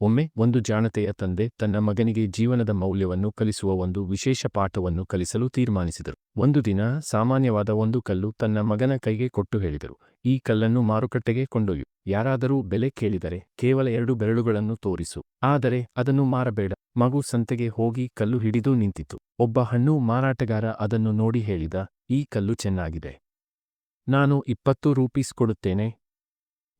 ಒಮ್ಮೆ ಒಂದು ಜಾಣತೆಯ ತಂದೆ ತನ್ನ ಮಗನಿಗೆ ಜೀವನದ ಮೌಲ್ಯವನ್ನು ಕಲಿಸುವ ಒಂದು ವಿಶೇಷ ಪಾಠವನ್ನು ಕಲಿಸಲು ತೀರ್ಮಾನಿಸಿದರು. ಒಂದು ದಿನ ಸಾಮಾನ್ಯವಾದ ಒಂದು ಕಲ್ಲು ತನ್ನ ಮಗನ ಕೈಗೆ ಕೊಟ್ಟು ಹೇಳಿದರು. ಈ ಕಲ್ಲನ್ನು ಮಾರುಕಟ್ಟೆಗೆ ಕೊಂಡೊಯ್ಯು. ಯಾರಾದರೂ ಬೆಲೆ ಕೇಳಿದರೆ ಕೇವಲ ಎರಡು ಬೆರಳುಗಳನ್ನು ತೋರಿಸು. ಆದರೆ ಅದನ್ನು ಮಾರಬೇಡ. ಮಗು ಸಂತೆಗೆ ಹೋಗಿ ಕಲ್ಲು ಹಿಡಿದು ನಿಂತಿತು ಒಬ್ಬ ಹಣ್ಣು ಮಾರಾಟಗಾರ ಅದನ್ನು ನೋಡಿ ಹೇಳಿದ, ಈ ಕಲ್ಲು ಚೆನ್ನಾಗಿದೆ. ನಾನು ಇಪ್ಪತ್ತು ರೂಪೀಸ್ ಕೊಡುತ್ತೇನೆ.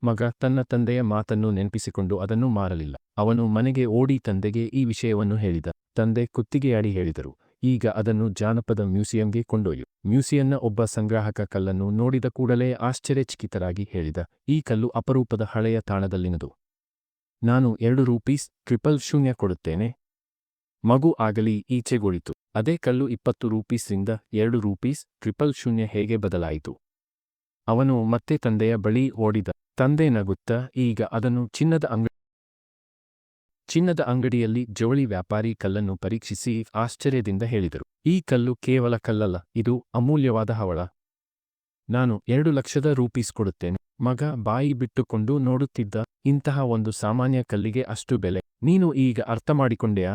ಮಗ ತನ್ನ ತಂದೆಯ ಮಾತನ್ನು ನೆನಪಿಸಿಕೊಂಡು ಅದನ್ನು ಮಾರಲಿಲ್ಲ. ಅವನು ಮನೆಗೆ ಓಡಿ ತಂದೆಗೆ ಈ ವಿಷಯವನ್ನು ಹೇಳಿದ. ತಂದೆ ಕುತ್ತಿಗೆಯಾಡಿ ಹೇಳಿದರು, ಈಗ ಅದನ್ನು ಜಾನಪದ ಮ್ಯೂಸಿಯಂಗೆ ಕೊಂಡೊಯ್ಯು. ಮ್ಯೂಸಿಯಂನ ಒಬ್ಬ ಸಂಗ್ರಾಹಕ ಕಲ್ಲನ್ನು ನೋಡಿದ ಕೂಡಲೇ ಆಶ್ಚರ್ಯಚಕಿತರಾಗಿ ಹೇಳಿದ, ಈ ಕಲ್ಲು ಅಪರೂಪದ ಹಳೆಯ ತಾಣದಲ್ಲಿನದು. ನಾನು ಎರಡು ರೂಪೀಸ್ ಟ್ರಿಪಲ್ ಶೂನ್ಯ ಕೊಡುತ್ತೇನೆ. ಮಗು ಆಗಲಿ, ಈಚೆಗೊಳಿತು. ಅದೇ ಕಲ್ಲು ಇಪ್ಪತ್ತು ರೂಪೀಸ್ರಿಂದ ಎರಡು ರೂಪೀಸ್ ಟ್ರಿಪಲ್ ಶೂನ್ಯ ಹೇಗೆ ಬದಲಾಯಿತು? ಅವನು ಮತ್ತೆ ತಂದೆಯ ಬಳಿ ಓಡಿದ ತಂದೆ ನಗುತ್ತ ಈಗ ಅದನ್ನು ಚಿನ್ನದ ಅಂಗಡಿ ಚಿನ್ನದ ಅಂಗಡಿಯಲ್ಲಿ ಜೋಳಿ ವ್ಯಾಪಾರಿ ಕಲ್ಲನ್ನು ಪರೀಕ್ಷಿಸಿ ಆಶ್ಚರ್ಯದಿಂದ ಹೇಳಿದರು. ಈ ಕಲ್ಲು ಕೇವಲ ಕಲ್ಲಲ್ಲ, ಇದು ಅಮೂಲ್ಯವಾದ ಹವಳ. ನಾನು ಎರಡು ಲಕ್ಷದ ರೂಪೀಸ್ ಕೊಡುತ್ತೇನೆ. ಮಗ ಬಾಯಿ ಬಿಟ್ಟುಕೊಂಡು ನೋಡುತ್ತಿದ್ದ ಇಂತಹ ಒಂದು ಸಾಮಾನ್ಯ ಕಲ್ಲಿಗೆ ಅಷ್ಟು ಬೆಲೆ. ನೀನು ಈಗ ಅರ್ಥ ಮಾಡಿಕೊಂಡೆಯಾ?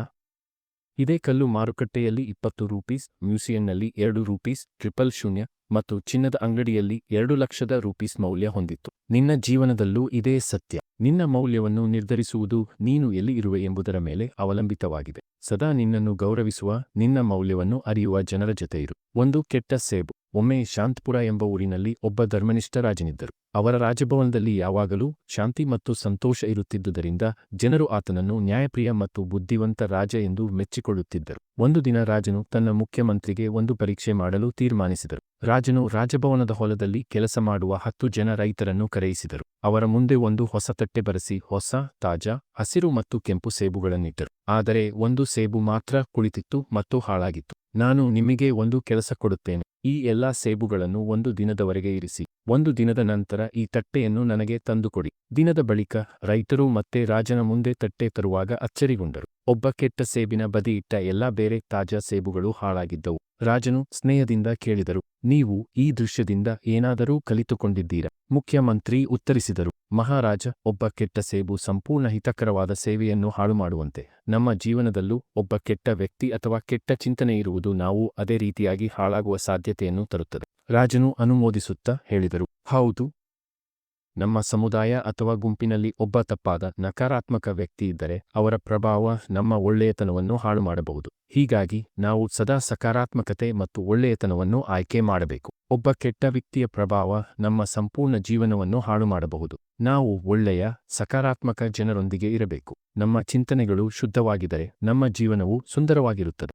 ಇದೇ ಕಲ್ಲು ಮಾರುಕಟ್ಟೆಯಲ್ಲಿ ಇಪ್ಪತ್ತು ರೂಪೀಸ್, ಮ್ಯೂಸಿಯಂನಲ್ಲಿ ಎರಡು ರೂಪೀಸ್, ಟ್ರಿಪಲ್ ಶೂನ್ಯ ಮತ್ತು ಚಿನ್ನದ ಅಂಗಡಿಯಲ್ಲಿ ಎರಡು ಲಕ್ಷದ ರೂಪೀಸ್ ಮೌಲ್ಯ ಹೊಂದಿತ್ತು. ನಿನ್ನ ಜೀವನದಲ್ಲೂ ಇದೇ ಸತ್ಯ. ನಿನ್ನ ಮೌಲ್ಯವನ್ನು ನಿರ್ಧರಿಸುವುದು ನೀನು ಎಲ್ಲಿ ಇರುವೆ ಎಂಬುದರ ಮೇಲೆ ಅವಲಂಬಿತವಾಗಿದೆ. ಸದಾ ನಿನ್ನನ್ನು ಗೌರವಿಸುವ, ನಿನ್ನ ಮೌಲ್ಯವನ್ನು ಅರಿಯುವ ಜನರ ಜೊತೆ ಇರು. ಒಂದು ಕೆಟ್ಟ ಸೇಬು, ಒಮ್ಮೆ ಶಾಂತ್ಪುರ ಎಂಬ ಊರಿನಲ್ಲಿ ಒಬ್ಬ ಧರ್ಮನಿಷ್ಠ ರಾಜನಿದ್ದರು. ಅವರ ರಾಜಭವನದಲ್ಲಿ ಯಾವಾಗಲೂ ಶಾಂತಿ ಮತ್ತು ಸಂತೋಷ ಇರುತ್ತಿದ್ದುದರಿಂದ ಜನರು ಆತನನ್ನು ನ್ಯಾಯಪ್ರಿಯ ಮತ್ತು ಬುದ್ಧಿವಂತ ರಾಜ ಎಂದು ಮೆಚ್ಚಿಕೊಳ್ಳುತ್ತಿದ್ದರು. ಒಂದು ದಿನ ರಾಜನು ತನ್ನ ಮುಖ್ಯಮಂತ್ರಿಗೆ ಒಂದು ಪರೀಕ್ಷೆ ಮಾಡಲು ತೀರ್ಮಾನಿಸಿದರು. ರಾಜನು ರಾಜಭವನದ ಹೊಲದಲ್ಲಿ ಕೆಲಸ ಮಾಡುವ ಹತ್ತು ಜನ ರೈತರನ್ನು ಕರೆಯಿಸಿದರು. ಅವರ ಮುಂದೆ ಒಂದು ಹೊಸ ತಟ್ಟೆ ಬರೆಸಿ ಹೊಸ, ತಾಜಾ, ಹಸಿರು ಮತ್ತು ಕೆಂಪು ಸೇಬುಗಳನ್ನಿಟ್ಟರು. ಆದರೆ ಒಂದು ಸೇಬು ಮಾತ್ರ ಕುಳಿತಿತ್ತು ಮತ್ತು ಹಾಳಾಗಿತ್ತು. ನಾನು ನಿಮಗೆ ಒಂದು ಕೆಲಸ ಕೊಡುತ್ತೇನೆ. ಈ ಎಲ್ಲಾ ಸೇಬುಗಳನ್ನು ಒಂದು ದಿನದವರೆಗೆ ಇರಿಸಿ. ಒಂದು ದಿನದ ನಂತರ ಈ ತಟ್ಟೆಯನ್ನು ನನಗೆ ತಂದುಕೊಡಿ. ದಿನದ ಬಳಿಕ ರೈತರು ಮತ್ತೆ ರಾಜನ ಮುಂದೆ ತಟ್ಟೆ ತರುವಾಗ ಅಚ್ಚರಿಗೊಂಡರು. ಒಬ್ಬ ಕೆಟ್ಟ ಸೇಬಿನ ಬದಿಯಿಟ್ಟ ಎಲ್ಲಾ ಬೇರೆ ತಾಜಾ ಸೇಬುಗಳು ಹಾಳಾಗಿದ್ದವು. ರಾಜನು ಸ್ನೇಹದಿಂದ ಕೇಳಿದರು, ನೀವು ಈ ದೃಶ್ಯದಿಂದ ಏನಾದರೂ ಕಲಿತುಕೊಂಡಿದ್ದೀರಾ? ಮುಖ್ಯಮಂತ್ರಿ ಉತ್ತರಿಸಿದರು, ಮಹಾರಾಜ, ಒಬ್ಬ ಕೆಟ್ಟ ಸೇಬು ಸಂಪೂರ್ಣ ಹಿತಕರವಾದ ಸೇವೆಯನ್ನು ಹಾಳುಮಾಡುವಂತೆ. ನಮ್ಮ ಜೀವನದಲ್ಲೂ ಒಬ್ಬ ಕೆಟ್ಟ ವ್ಯಕ್ತಿ ಅಥವಾ ಕೆಟ್ಟ ಚಿಂತನೆ ಇರುವುದು ನಾವು ಅದೇ ರೀತಿಯಾಗಿ ಹಾಳಾಗುವ ಸಾಧ್ಯತೆಯನ್ನು ತರುತ್ತದೆ. ರಾಜನು ಅನುಮೋದಿಸುತ್ತಾ ಹೇಳಿದರು, ಹೌದು ನಮ್ಮ ಸಮುದಾಯ ಅಥವಾ ಗುಂಪಿನಲ್ಲಿ ಒಬ್ಬ ತಪ್ಪಾದ, ನಕಾರಾತ್ಮಕ ವ್ಯಕ್ತಿ ಇದ್ದರೆ ಅವರ ಪ್ರಭಾವ ನಮ್ಮ ಒಳ್ಳೆಯತನವನ್ನು ಹಾಳು ಮಾಡಬಹುದು ಹೀಗಾಗಿ, ನಾವು ಸದಾ ಸಕಾರಾತ್ಮಕತೆ ಮತ್ತು ಒಳ್ಳೆಯತನವನ್ನು ಆಯ್ಕೆ ಮಾಡಬೇಕು. ಒಬ್ಬ ಕೆಟ್ಟ ವ್ಯಕ್ತಿಯ ಪ್ರಭಾವ ನಮ್ಮ ಸಂಪೂರ್ಣ ಜೀವನವನ್ನು ಹಾಳು ಮಾಡಬಹುದು ನಾವು ಒಳ್ಳೆಯ, ಸಕಾರಾತ್ಮಕ ಜನರೊಂದಿಗೆ ಇರಬೇಕು. ನಮ್ಮ ಚಿಂತನೆಗಳು ಶುದ್ಧವಾಗಿದ್ದರೆ ನಮ್ಮ ಜೀವನವು ಸುಂದರವಾಗಿರುತ್ತದೆ.